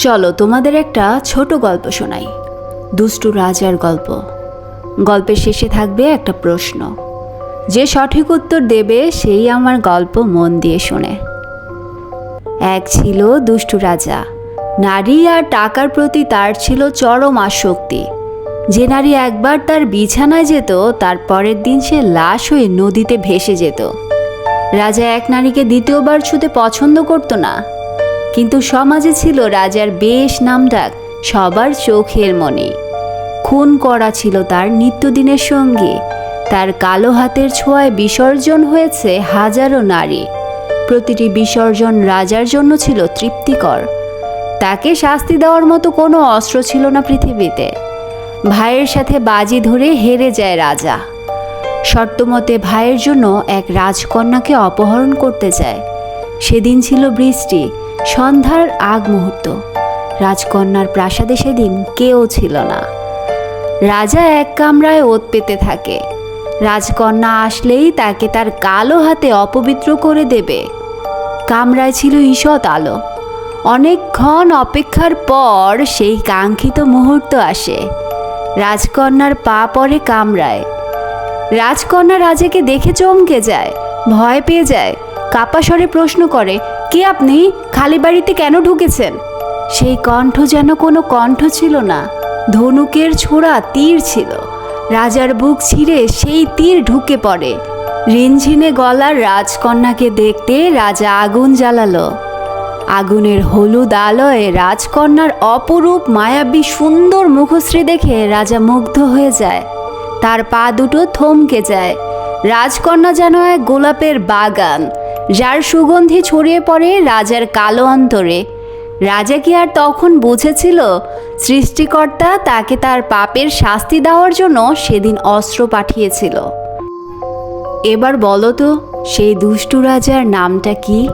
চলো তোমাদের একটা ছোট গল্প শোনাই। দুষ্টু রাজার গল্প। গল্পের শেষে থাকবে একটা প্রশ্ন। যে সঠিক উত্তর দেবে সেই আমার গল্প মন দিয়ে শোনে। এক ছিল দুষ্টু রাজা। নারী আর টাকার প্রতি তার ছিল চরম আসক্তি। যে নারী একবার তার বিছানায় যেত, তার পরের দিন সে লাশ হয়ে নদীতে ভেসে যেত। রাজা এক নারীকে দ্বিতীয়বার ছুতে পছন্দ করতো না। কিন্তু সমাজে ছিল রাজার বেশ নামডাক, সবার চোখের মনে খুন করা ছিল তার নিত্যদিনের সঙ্গী। তার কালো হাতের ছোঁয়ায় বিসর্জন হয়েছে হাজারো নারী। প্রতিটি বিসর্জন রাজার জন্য ছিল তৃপ্তিকর। তাকে শাস্তি দেওয়ার মতো কোনো অস্ত্র ছিল না পৃথিবীতে। ভাইয়ের সাথে বাজি ধরে হেরে যায় রাজা। শর্তমতে ভাইয়ের জন্য এক রাজকন্যাকে অপহরণ করতে চায়। সেদিন ছিল বৃষ্টি। সন্ধ্যার আগ মুহূর্ত। রাজকন্যার প্রাসাদে সেদিন কেউ ছিল না। রাজা এক কামরায় ওত পেতে থাকে। রাজকন্যা আসলেই তাকে তার কালো হাতে অপবিত্র করে দেবে। কামরায় ছিল ঈষৎ আলো। অনেকক্ষণ অপেক্ষার পর সেই কাঙ্ক্ষিত মুহূর্ত আসে। রাজকন্যার পা পড়ে কামরায়। রাজকন্যা রাজাকে দেখে চমকে যায়, ভয় পেয়ে যায় কাপা স্বরে প্রশ্ন করে কে আপনি? খালি বাড়িতে কেন ঢুকেছেন? সেই কণ্ঠ যেন কোনো কণ্ঠ ছিল না। ধনুকের ছোড়া তীর ছিল। রাজার বুক ছিঁড়ে সেই তীর ঢুকে পড়ে। রিনঝিনে গলার রাজকন্যাকে দেখতে রাজা আগুন জ্বালালো। আগুনের হলুদ আলোয় রাজকন্যার অপরূপ, মায়াবী, সুন্দর মুখশ্রী দেখে রাজা মুগ্ধ হয়ে যায়। তার পা দুটো থমকে যায়। রাজকন্যা যেন এক গোলাপের বাগান। যার সুগন্ধি ছড়িয়ে পড়ে রাজার কালো অন্তরে। রাজা কি আর তখন বুঝেছিল সৃষ্টিকর্তা তাকে তার পাপের শাস্তি দেওয়ার জন্য সেদিন অস্ত্র পাঠিয়েছিল? এবার বলো তো, সেই দুষ্টু রাজার নামটা কি?